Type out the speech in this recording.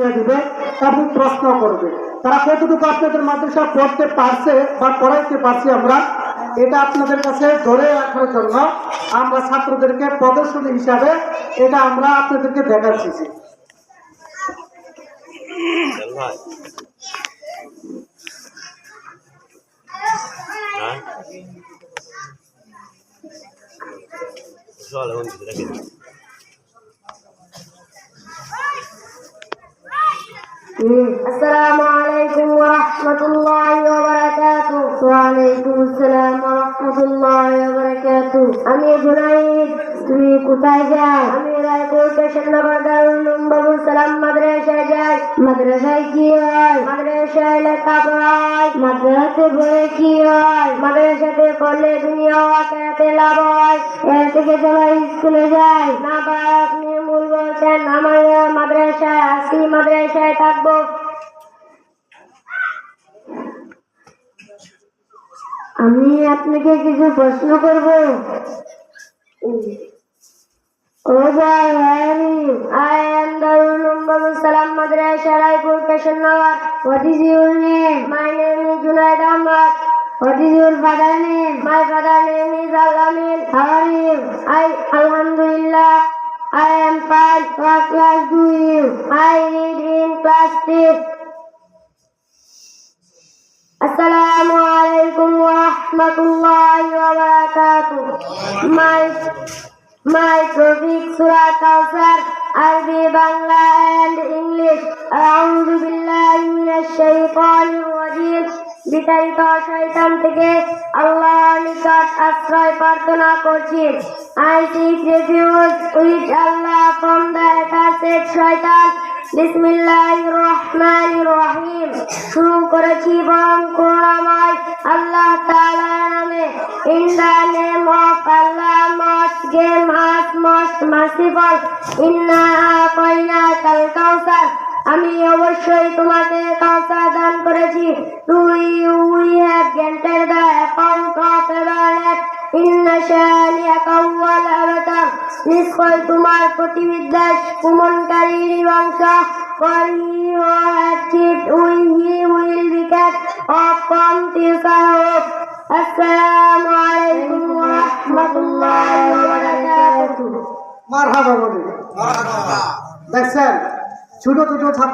দিয়ে দিবে এবং প্রশ্ন করবে। তারা কতটুকু আপনাদের মাদ্রাসা পড়তে পারছে বা পড়াইতে পারছি আমরা, এটা আপনাদের কাছে ধরে রাখার জন্য আমরা ছাত্রদেরকে প্রদর্শনী হিসাবে এটা আমরা আপনাদেরকে দেখাচ্ছি। ভাই হ্যাঁ এখন السلام عليكم ورحمة الله وبركاته وعليكم السلام ورحمة الله وبركاته আমি জুনাইদ তুমি কোথায় যাও আমি রায়পুর স্টেশন নম্বর দারুল বাবুল সালাম মাদ্রাসায় যাই মাদ্রাসায় কি হয় মাদ্রাসায় লেখাপড়া হয় মাদ্রাসাতে পড়ে কি হয় মাদ্রাসাতে পড়লে দুনিয়া আখেরাতে লাভ হয় এর থেকে চলো স্কুলে যাই না বা মাদ্রাসায় আসি মাদ্রাসায় থাকব। আমি আপনাকে কিছু প্রশ্ন করব। ও ভাই I am Darul Ummam Salam Madrasa Raipur Kishorenagar what is your name my name is Ahmad what is father name my father name is am. What class do you? I read in class 3. Assalamu alaikum wa rahmatullahi wa barakatuh. My, my topic Surah Kawthar, Arabic, Bangla and English. A'udhu billahi minash shaitanir rajim. বিতাড়িত শয়তান থেকে আল্লাহর নিকট আশ্রয় প্রার্থনা করছি। I refuge with Allah from the accursed শয়তান। বিসমিল্লাহির রহমানির রহিম। শুরু করেছি বরং করুণাময় আল্লাহ তাআলার নামে। In the name of Allah most game has most merciful ইন্না আতাইনাকাল কাউসার আমি অবশ্যই তোমাকে কাউসার দান করেছি। তুই we have granted the account of আবতার। নিশ্চয় তোমার প্রতিবিদ্যাস কুমনকারী বংশ। আসসালামু আলাইকুম ওয়া রাহমাতুল্লাহি ওয়া বারাকাতুহু। মার হাবা বলে দেখছেন? ছোট ছোট ছাত্র